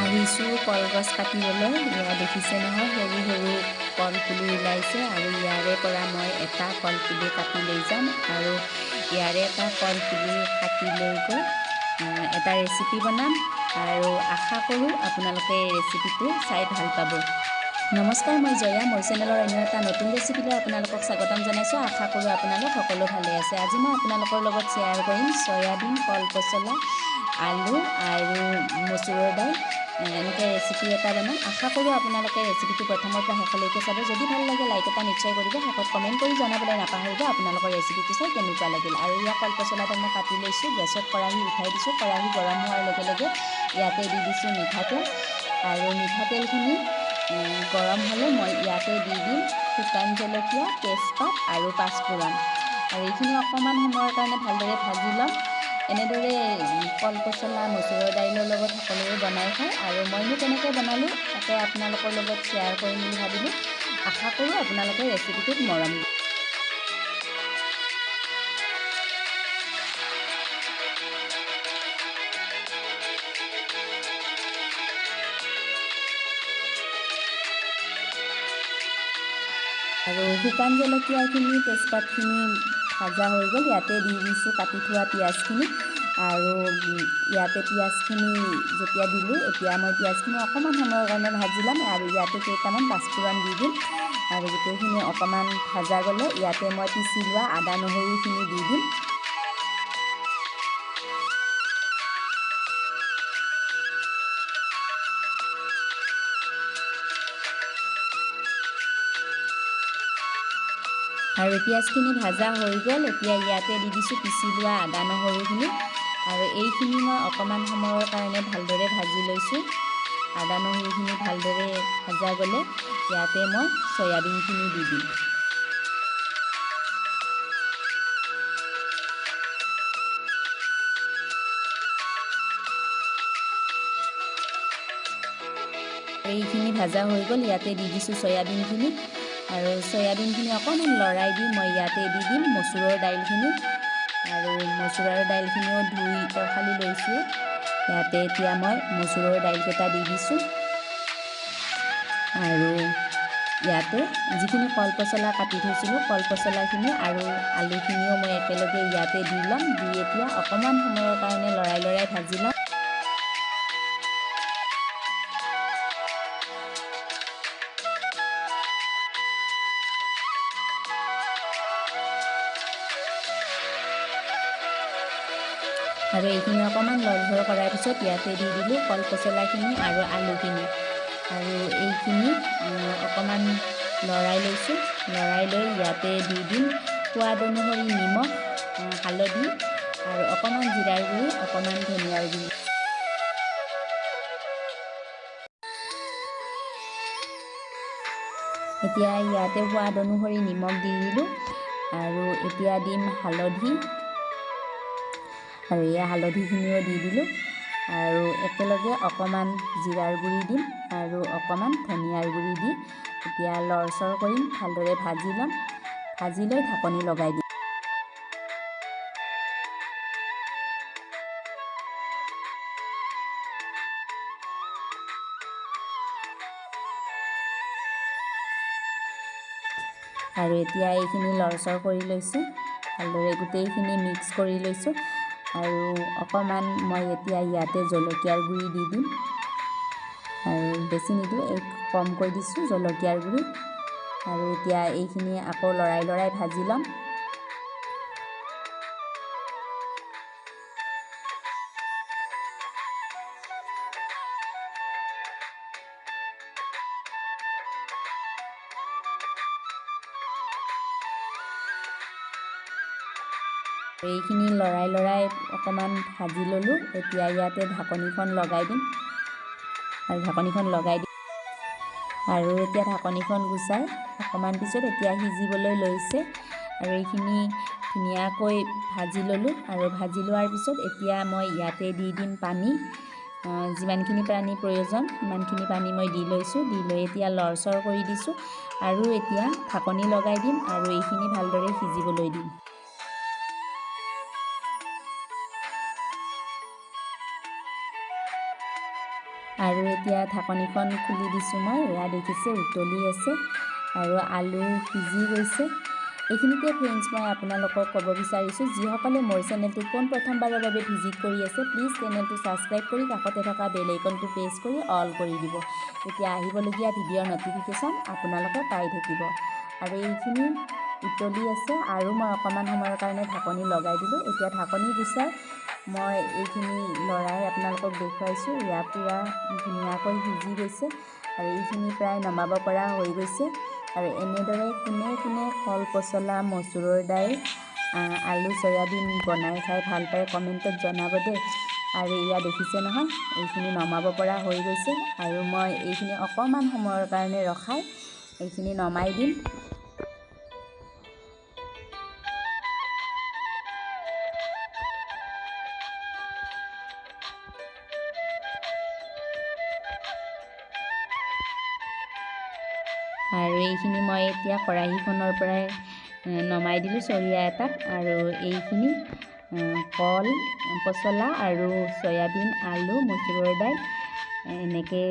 আহিছোঁ কলগছ কাটিবলৈ এয়া দেখিছে নহয় সৰু সৰু কলপুলি ওলাইছে আৰু ইয়াৰে পৰা মই এটা কলপুলি কাটি লৈ যাম আৰু ইয়াৰে এটা কলপুলি কাটি লৈ গৈ এটা ৰেচিপি বনাম আৰু আশা কৰোঁ আপোনালোকে এই ৰেচিপিটো চাই ভাল পাব। নমস্কাৰ মই জয়া মোৰ চেনেলৰ অন্য এটা নতুন ৰেচিপিলৈ আপোনালোকক স্বাগতম জনাইছোঁ। আশা কৰোঁ আপোনালোক সকলো ভালে আছে। আজি মই আপোনালোকৰ লগত শ্বেয়াৰ কৰিম চয়াবিন কল পচলা আলু আৰু মচুৰৰ দাইল। এনেকৈ ৰেচিপি এটা বনাম। আশা কৰোঁ আপোনালোকে ৰেচিপিটো প্ৰথমৰ পৰা শেষলৈকে চাব। যদি ভাল লাগে লাইক এটা নিশ্চয় কৰিব। শেষত কমেণ্ট কৰি জনাবলৈ নাপাহৰিব। আপোনালোকৰ ৰেচিপিটো চাই কেনেকুৱা লাগিল। আৰু ইয়াৰ কল পচলাটো মই কাটি লৈছোঁ। গেছত কেৰাহী উঠাই দিছোঁ। কেৰাহী গৰম হোৱাৰ লগে লগে ইয়াতে দি দিছোঁ মিঠাতেল। আৰু মিঠাতেলখিনি গৰম হ'লে মই ইয়াতে দি দিম শুকান জলকীয়া তেজপাত আৰু পাঁচফোৰণ। আৰু এইখিনি অকণমান সময়ৰ কাৰণে ভালদৰে ভাজি ল'ম। এনেদৰে কল পচলা মচুৰৰ দাইলৰ লগত সকলোৱে বনাই খায় আৰু মইনো কেনেকৈ বনালোঁ তাকে আপোনালোকৰ লগত শ্বেয়াৰ কৰিম বুলি ভাবিলোঁ। আশা কৰোঁ আপোনালোকে ৰেচিপিটোত মৰম আৰু শুকান জলকীয়াখিনি তেজপাতখিনি ভাজা হৈ গ'ল। ইয়াতে দি দিছোঁ কাটি থোৱা পিঁয়াজখিনি। আৰু ইয়াতে পিঁয়াজখিনি যেতিয়া দিলোঁ এতিয়া মই পিঁয়াজখিনি অকণমান সময়ৰ কাৰণে ভাজি ল'ম আৰু ইয়াতে কেইটামান পাঁচফোৰণ দি দিম। আৰু গোটেইখিনি অকণমান ভাজা গ'লে ইয়াতে মই পিচি লোৱা আদা নহৰুখিনি দি দিম। আৰু পিঁয়াজখিনি ভাজা হৈ গ'ল এতিয়া ইয়াতে দি দিছোঁ পিচি লোৱা আদা নহৰুখিনি। আৰু এইখিনি মই অকণমান সময়ৰ কাৰণে ভালদৰে ভাজি লৈছোঁ। আদা নহৰুখিনি ভালদৰে ভাজা গ'লে ইয়াতে মই চয়াবিনখিনি দি দিম। এইখিনি ভাজা হৈ গ'ল ইয়াতে দি দিছোঁ চয়াবিনখিনি। আৰু চয়াবিনখিনি অকণমান লৰাই দি মই ইয়াতে দি দিম মচুৰৰ দাইলখিনি। আৰু মচুৰৰ দাইলখিনিও ধুই পখালি লৈছোঁ। ইয়াতে এতিয়া মই মচুৰৰ দাইলকেইটা দি দিছোঁ। আৰু ইয়াতে যিখিনি কল পচলা কাটি থৈছিলোঁ কল পচলাখিনি আৰু আলুখিনিও মই একেলগে ইয়াতে দি ল'ম। দি এতিয়া অকণমান সময়ৰ কাৰণে লৰাই লৰাই ভাজি ল'ম। আৰু এইখিনি অকণমান লৰঝৰ কৰাৰ পিছত ইয়াতে দি দিলোঁ কল পচলাখিনি আৰু আলুখিনি। আৰু এইখিনি অকণমান লৰাই লৈছোঁ। লৰাই লৈ ইয়াতে দি দিম সোৱাদ অনুসৰি নিমখ হালধি আৰু অকণমান জিৰাৰ গুড়ি অকণমান ধনিয়াৰ গুড়ি। এতিয়া ইয়াতে সোৱাদ অনুসৰি নিমখ দি দিলোঁ। আৰু এতিয়া দিম হালধি আৰু এয়া হালধিখিনিও দি দিলোঁ আৰু একেলগে অকণমান জিৰাৰ গুড়ি দিম আৰু অকণমান ধনিয়াৰ গুড়ি দি এতিয়া লৰচৰ কৰিম ভালদৰে ভাজি ল'ম ভাজি লৈ ঢাকনি লগাই দিম। আৰু এতিয়া এইখিনি লৰচৰ কৰি লৈছোঁ ভালদৰে গোটেইখিনি মিক্স কৰি লৈছোঁ। আৰু অকণমান মই এতিয়া ইয়াতে জলকীয়াৰ গুড়ি দি দিম। আৰু বেছি নিদিওঁ এই কমকৈ দিছোঁ জলকীয়াৰ গুড়ি। আৰু এতিয়া এইখিনি আকৌ লৰাই লৰাই ভাজি ল'ম। এইখিনি লৰাই লৰাই অকণমান ভাজি ল'লোঁ। এতিয়া ইয়াতে ঢাকনিখন লগাই দিম। আৰু ঢাকনিখন লগাই দিম আৰু এতিয়া ঢাকনিখন গুচাই অকণমান পিছত এতিয়া সিজিবলৈ লৈছে। আৰু এইখিনি ধুনীয়াকৈ ভাজি ল'লোঁ। আৰু ভাজি লোৱাৰ পিছত এতিয়া মই ইয়াতে দি দিম পানী। যিমানখিনি পানী প্ৰয়োজন সিমানখিনি পানী মই দি লৈছোঁ। দি লৈ এতিয়া লৰচৰ কৰি দিছোঁ। আৰু এতিয়া ঢাকনি লগাই দিম আৰু এইখিনি ভালদৰে সিজিবলৈ দিম। আৰু এতিয়া ঢাকনিখন খুলি দিছোঁ মই। এয়া দেখিছে উতলি আছে আৰু আলু সিজি গৈছে। এইখিনিতে ফ্ৰেণ্ডছ মই আপোনালোকক ক'ব বিচাৰিছোঁ যিসকলে মোৰ চেনেলটো পোনপ্ৰথমবাৰৰ বাবে ভিজিট কৰি আছে প্লিজ চেনেলটো ছাবস্ক্ৰাইব কৰি কাষতে থকা বেল আইকনটো প্ৰেছ কৰি অল কৰি দিব। তেতিয়া আহিবলগীয়া ভিডিঅ'ৰ ন'টিফিকেশ্যন আপোনালোকে পাই থাকিব। আৰু এইখিনি উতলি আছে আৰু মই অকণমান সময়ৰ কাৰণে ঢাকনি লগাই দিলোঁ। এতিয়া ঢাকনি গুচাই মই এইখিনি লৰাই আপোনালোকক দেখুৱাইছোঁ। ইয়াৰ পূৰা ধুনীয়াকৈ সিজি গৈছে আৰু এইখিনি প্ৰায় নমাব পৰা হৈ গৈছে। আৰু এনেদৰে কোনে কোনে কল পচলা মচুৰৰ দাইল আলু চয়াবিন বনাই খাই ভাল পায় কমেণ্টত জনাব দেই আৰু এয়া দেখিছে নহয় এইখিনি নমাব পৰা হৈ গৈছে। আৰু মই এইখিনি অকণমান সময়ৰ কাৰণে ৰখাই এইখিনি নমাই দিম। আৰু এইখিনি মই এতিয়া কেৰাহীখনৰ পৰাই নমাই দিলোঁ চৰিয়া এটাত আৰু এইখিনি কল পচলা আৰু চয়াবিন আলু মচুৰৰ দাইল এনেকৈ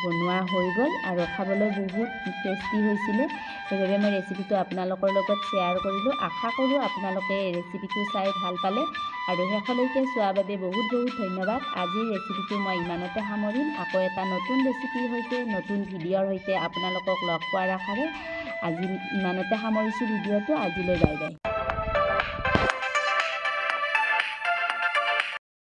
বনোৱা হৈ গ'ল আৰু খাবলৈ বহুত টেষ্টি হৈছিলে। সেইবাবে মই ৰেচিপিটো আপোনালোকৰ লগত শ্বেয়াৰ কৰিলোঁ। আশা কৰোঁ আপোনালোকে ৰেচিপিটো চাই ভাল পালে। আৰু শেষলৈকে চোৱাৰ বাবে বহুত বহুত ধন্যবাদ। আজিৰ ৰেচিপিটো মই ইমানতে সামৰিম। আকৌ এটা নতুন ৰেচিপিৰ সৈতে নতুন ভিডিঅ'ৰ সৈতে আপোনালোকক লগ পোৱাৰ আশাৰে আজি ইমানতে সামৰিছোঁ ভিডিঅ'টো। আজিলৈ বাই বাই।